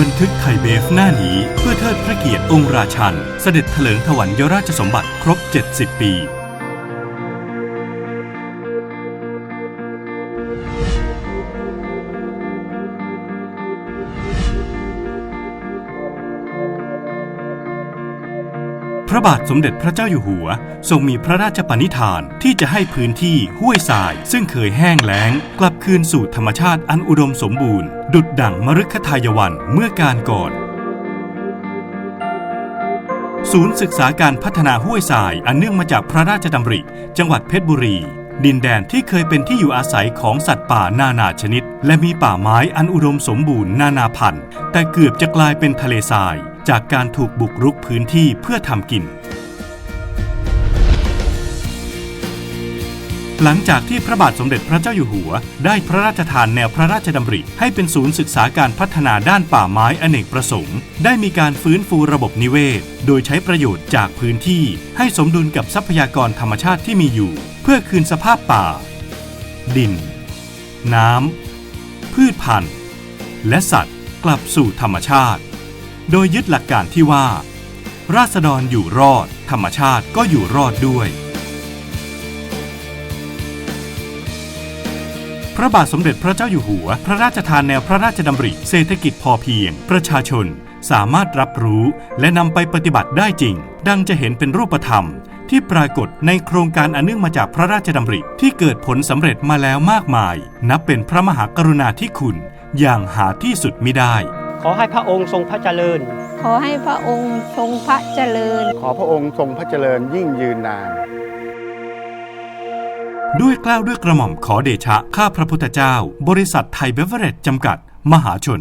บันทึกไทยเบฟหน้านี้เพื่อเทิดพระเกียรติองค์ราชัน เสด็จเถลิงถวัลยราชสมบัติครบ 70 ปี ระบาทสมเด็จพระเจ้าอยู่หัว ทรงมีพระราชปณิธานที่จะให้พื้นที่ห้วยทราย ซึ่งเคยแห้งแล้ง กลับคืนสู่ธรรมชาติอันอุดมสมบูรณ์ ดุดดั่งมฤคทายวันเมื่อการก่อน ศูนย์ศึกษาการพัฒนาห้วยทรายอันเนื่องมาจากพระราชดำริ จังหวัดเพชรบุรี ดินแดนที่เคยเป็นที่อยู่อาศัยของสัตว์ป่านานาชนิด และมีป่าไม้อันอุดมสมบูรณ์นานาพันธุ์ แต่เกือบจะกลายเป็นทะเลทราย จากการถูกบุกรุกพื้นที่เพื่อทำกิน หลังจากที่พระบาทสมเด็จพระเจ้าอยู่หัว ได้พระราชทานแนวพระราชดำริ ให้เป็นศูนย์ศึกษาการพัฒนาด้านป่าไม้อเนกประสงค์ ได้มีการฟื้นฟูระบบนิเวศ โดยใช้ประโยชน์จากพื้นที่ ให้สมดุลกับทรัพยากรธรรมชาติที่มีอยู่ เพื่อคืนสภาพป่า ดิน น้ำพืชพันธุ์ และสัตว์กลับสู่ธรรมชาติ โดยยึดหลักการที่ว่า ราษฎรอยู่รอด ธรรมชาติก็อยู่รอดด้วย พระบาทสมเด็จพระเจ้าอยู่หัว พระราชทานแนวพระราชดำริ เศรษฐกิจพอเพียง ประชาชนสามารถรับรู้และนำไปปฏิบัติได้จริง ดังจะเห็นเป็นรูปธรรม ที่ปรากฏในโครงการอันเนื่องมาจากพระราชดำริที่เกิดผลสำเร็จมาแล้วมากมาย นับเป็นพระมหากรุณาธิคุณอย่างหาที่สุดมิได้ ขอให้พระองค์ทรงพระเจริญ ขอให้พระองค์ทรงพระเจริญ ขอพระองค์ทรงพระเจริญยิ่งยืนนาน ด้วยเกล้าวด้วยกระหม่อมขอเดชะ ข้าพระพุทธเจ้า บริษัทไทยเบเวอเรจจำกัด มหาชน